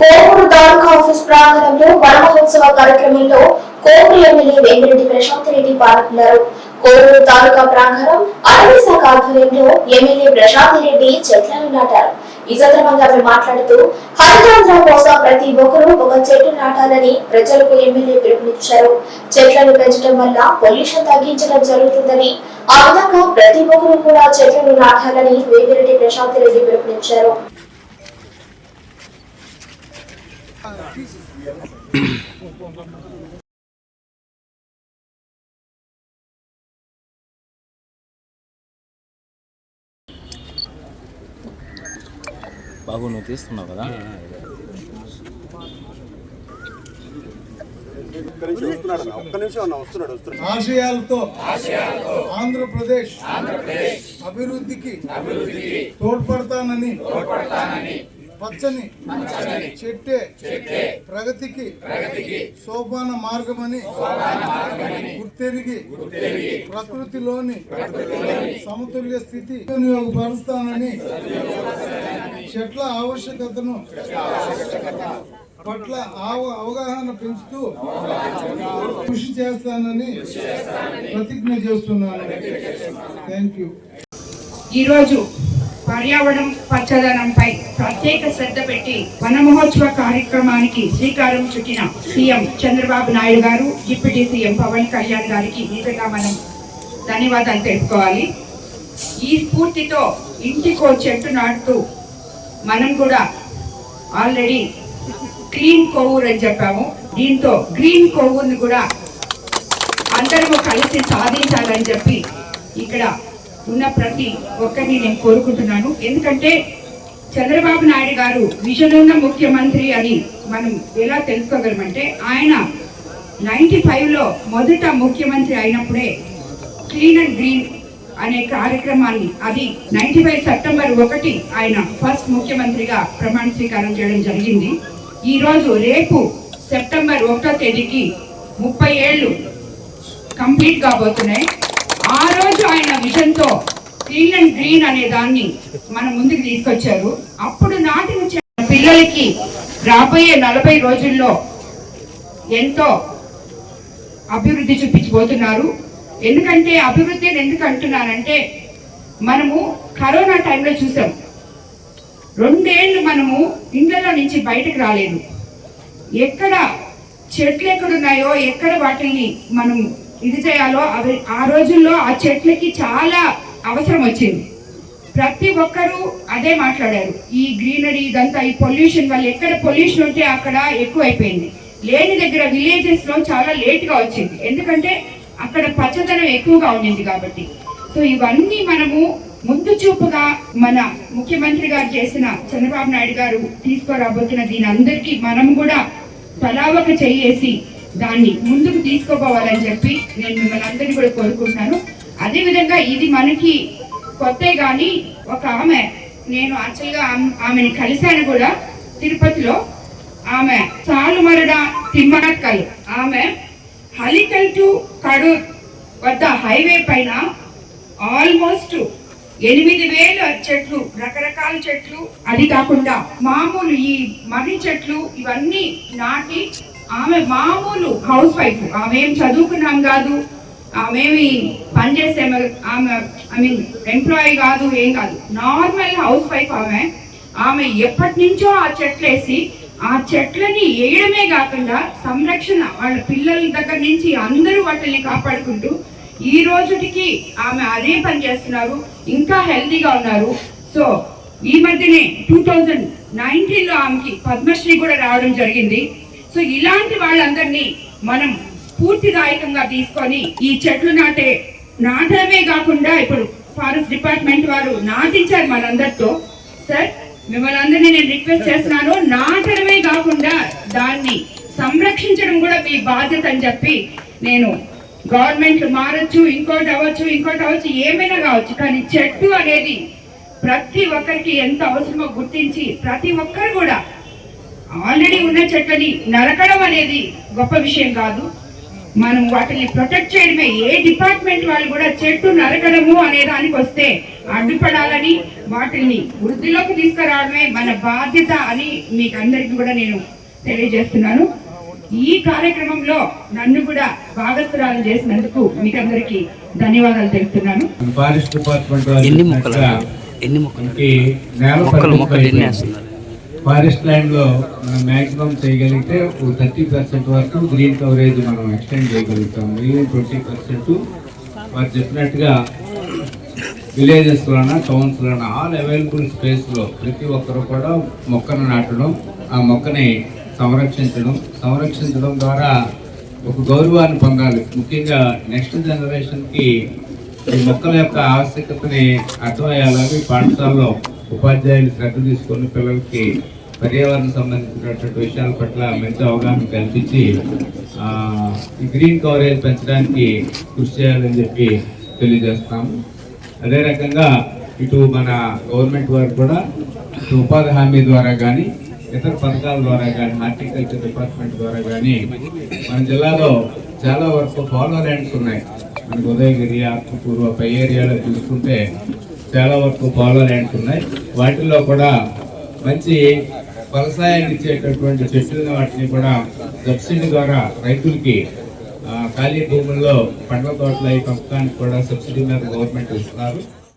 కోవూరు తాలూకా office ప్రాంగణంలో వనమహోత్సవ కార్యక్రమంలో Kovur MLA Vemireddy Prashanth Reddy పాల్గొన్నారు. కోవూరు తాలూకా ప్రాంగణం అటవీ శాఖ ఆధ్వర్యంలో ఎమ్మెల్యే ప్రశాంత్ రెడ్డి చెట్లను నాటారు. ఈ సందర్భంగా ఆమె మాట్లాడుతూ హరితాంధ్ర కోసం ప్రతి ఒక్కరూ ఒక చెట్టు నాటాలని ప్రజలకు ఎమ్మెల్యే పిలుపునిచ్చారు. చెట్లను పెంచడం వల్ల పొల్యూషన్ తగ్గించడం జరుగుతుందని ఆ విధంగా ప్రతి ఒక్కరూ కూడా చెట్లను నాటాలని వేమిరెడ్డి ప్రశాంత్ రెడ్డి పిలుపునిచ్చారు. బాబు నువ్వు తీస్తున్నావు కదా ఒక్క నిమిషం వస్తున్నాడు అన్న. ఒక్క నిమిషం అన్న వస్తున్నాడు వస్తున్నాడు ఆశయాలతో ఆంధ్రప్రదేశ్ అభివృద్ధికి తోడ్పడతానని పచ్చని చెట్టే ప్రగతికి సోపాన మార్గమని గుర్తెరిగి ప్రకృతిలోని సమతుల్య స్థితి వినియోగపరుస్తానని చెట్ల ఆవశ్యకతను పట్ల ఆవ- అవగాహన పెంచుతూ కృషి చేస్తానని ప్రతిజ్ఞ చేస్తున్నాను. థ్యాంక్ యూ ఈరోజు పర్యావరణం పచ్చదనంపై ప్రత్యేక శ్రద్ధ పెట్టి వన మహోత్సవ కార్యక్రమానికి శ్రీకారం చుట్టిన సీఎం చంద్రబాబు నాయుడు గారు డిప్యూటీ సీఎం పవన్ కళ్యాణ్ గారికి నిజంగా మనం ధన్యవాదాలు తెలుపుకోవాలి. ఈ స్ఫూర్తితో ఇంటికో చెట్టు నాటుతూ మనం కూడా ఆల్రెడీ క్లీన్ కోవూర్ అని చెప్పాము. దీంతో గ్రీన్ కోవూర్ని కూడా అందరము కలిసి సాధించాలని చెప్పి ఇక్కడ ఉన్న ప్రతి ఒక్కరిని నేను కోరుకుంటున్నాను. ఎందుకంటే చంద్రబాబు నాయుడు గారు విజన్ ఉన్న ముఖ్యమంత్రి అని మనం ఎలా తెలుసుకోగలమంటే ఆయన నైంటీ ఫైవ్లో మొదట ముఖ్యమంత్రి అయినప్పుడే క్లీన్ అండ్ గ్రీన్ అనే కార్యక్రమాన్ని అది నైన్టీ ఫైవ్ సెప్టెంబర్ ఒకటి ఆయన ఫస్ట్ ముఖ్యమంత్రిగా ప్రమాణ స్వీకారం చేయడం జరిగింది. ఈరోజు రేపు సెప్టెంబర్ ఒకటో తేదీకి ముప్పై ఏళ్ళు కంప్లీట్ కాబోతున్నాయి. రోజు ఆయన విజన్తో క్లీన్ అండ్ గ్రీన్ అనే దాన్ని మన ముందుకు తీసుకొచ్చారు. అప్పుడు నాటి నుంచి పిల్లలకి రాబోయే నలభై రోజుల్లో ఎంతో అభివృద్ధి చూపించిపోతున్నారు ఎందుకంటే అభివృద్ధిని ఎందుకు అంటున్నానంటే మనము కరోనా టైంలో చూసాం. రెండేళ్ళు మనము ఇండ్లలో నుంచి బయటకు రాలేదు. ఎక్కడ చెట్లు ఎక్కడున్నాయో ఎక్కడ వాటిని మనం ఇది చేయాలో అవి ఆ రోజుల్లో ఆ చెట్లకి చాలా అవసరం వచ్చింది. ప్రతి ఒక్కరూ అదే మాట్లాడారు. ఈ గ్రీనరీ ఇదంతా ఈ పొల్యూషన్ వల్ల ఎక్కడ పొల్యూషన్ ఉంటే అక్కడ ఎక్కువైపోయింది. లేని దగ్గర విలేజెస్లో చాలా లేట్గా వచ్చింది. ఎందుకంటే అక్కడ పచ్చదనం ఎక్కువగా ఉండింది కాబట్టి. సో ఇవన్నీ మనము ముందు చూపుగా మన ముఖ్యమంత్రి గారు చేసిన చంద్రబాబు నాయుడు గారు తీసుకురాబోతున్న దీని అందరికీ మనం కూడా పలావక చేయేసి దాన్ని ముందుకు తీసుకోపోవాలని చెప్పి నేను మిమ్మల్ని అందరినీ కూడా కోరుకుంటున్నాను. అదేవిధంగా ఇది మనకి కొత్తే కానీ ఒక ఆమె నేను యాక్చువల్గా ఆమెని కలిశాను కూడా తిరుపతిలో. ఆమె సాలుమరడ తిమ్మరక్కల్ ఆమె హలికల్ టు కడూర్ వద్ద హైవే పైన ఆల్మోస్ట్ ఎనిమిది వేల చెట్లు రకరకాల చెట్లు. అది కాకుండా మామూలు ఈ మర్రి చెట్లు ఇవన్నీ నాటి ఆమె మామూలు హౌస్ వైఫ్. ఆమె ఏం చదువుకున్నాం కాదు. ఆమెమి పనిచేసే ఆమె ఐ మీన్ ఎంప్లాయీ కాదు ఏం కాదు. నార్మల్ హౌస్ వైఫ్ ఆమె. ఆమె ఎప్పటి నుంచో ఆ చెట్లేసి ఆ చెట్లని వేయడమే కాకుండా సంరక్షణ వాళ్ళ పిల్లల దగ్గర నుంచి అందరూ వాటిని కాపాడుకుంటూ ఈ రోజుటికి ఆమె అదే పని చేస్తున్నారు. ఇంకా హెల్తీగా ఉన్నారు. సో ఈ మధ్యనే టూ థౌజండ్ నైన్టీన్లో ఆమెకి పద్మశ్రీ కూడా రావడం జరిగింది. సో ఇలాంటి వాళ్ళందరినీ మనం స్ఫూర్తిదాయకంగా తీసుకొని ఈ చెట్లు నాటే నాటడమే కాకుండా ఇప్పుడు ఫారెస్ట్ డిపార్ట్మెంట్ వారు నాటించారు మనందరితో. సార్ మిమ్మల్ని అందరినీ నేను రిక్వెస్ట్ చేస్తున్నాను నాటడమే కాకుండా దాన్ని సంరక్షించడం కూడా మీ బాధ్యత అని చెప్పి నేను గవర్నమెంట్ మారచ్చు ఇంకోటి అవ్వచ్చు ఇంకోటి అవ్వచ్చు ఏమైనా కావచ్చు కానీ చెట్టు అనేది ప్రతి ఒక్కరికి ఎంత అవసరమో గుర్తించి ప్రతి ఒక్కరు కూడా ఆల్రెడీ ఉన్న చెట్లని నరకడం అనేది గొప్ప విషయం కాదు. మనం వాటిని ప్రొటెక్ట్ చేయడమే. ఏ డిపార్ట్మెంట్ వాళ్ళు కూడా చెట్టు నరకడము అనే దానికి వస్తే అడ్డుపడాలని వాటిని వృద్ధిలోకి తీసుకురావడమే మన బాధ్యత అని మీకు అందరికీ కూడా నేను తెలియజేస్తున్నాను. ఈ కార్యక్రమంలో నన్ను కూడా భాగస్థురాలు చేసినందుకు మీకు అందరికీ ధన్యవాదాలు తెలుపుతున్నాను. ఫారెస్ట్ డిపార్ట్మెంట్ ఎన్ని మొక్కలు ఎన్ని మొక్కలు? నేల మొక్కలు మొక్కలు ఎన్ని. వేస్తున్నారు? ఫారెస్ట్ ల్యాండ్లో మనం మ్యాక్సిమం చేయగలిగితే థర్టీ పర్సెంట్ వరకు గ్రీన్ కవరేజ్ మనం ఎక్స్టెండ్ చేయగలుగుతాం. మిగిలిన ట్వంటీ పర్సెంట్ వారు చెప్పినట్టుగా విలేజెస్లోన టౌన్స్లోన ఆల్ అవైలబుల్ స్పేస్లో ప్రతి ఒక్కరు కూడా మొక్కను నాటడం ఆ మొక్కని సంరక్షించడం సంరక్షించడం ద్వారా ఒక గౌరవాన్ని పొందాలి. ముఖ్యంగా నెక్స్ట్ జనరేషన్కి ఈ మొక్కల యొక్క ఆవశ్యకతని అర్థమయ్యేలాగా ఈ పాఠశాలలో ఉపాధ్యాయులు శ్రద్ధ తీసుకొని పిల్లలకి పర్యావరణ సంబంధించినటువంటి విషయాల పట్ల మంచి అవగాహన కల్పించి ఈ గ్రీన్ కవరేజ్ పెంచడానికి కృషి చేయాలని చెప్పి తెలియజేస్తాము. అదే రకంగా ఇటు మన గవర్నమెంట్ వారు కూడా ఇటు ఉపాధి హామీ ద్వారా కానీ ఇతర పథకాల ద్వారా కానీ హార్టికల్చర్ డిపార్ట్మెంట్ ద్వారా కానీ మన జిల్లాలో చాలా వరకు ఫాలో ల్యాండ్స్ ఉన్నాయి. మనకు ఉదయగిరి ఆత్మకూరు పై ఏరియాలో చూసుకుంటే చాలా వరకు పొలాలు అంటున్నాయి వాటిల్లో కూడా మంచి వ్యవసాయాన్ని ఇచ్చేటటువంటి చెట్లను వాటిని కూడా సబ్సిడీ ద్వారా రైతులకి ఖాళీ భూముల్లో పండ్ల తోటలు అవి పంపడానికి కూడా సబ్సిడీ మీద గవర్నమెంట్ ఇస్తున్నారు.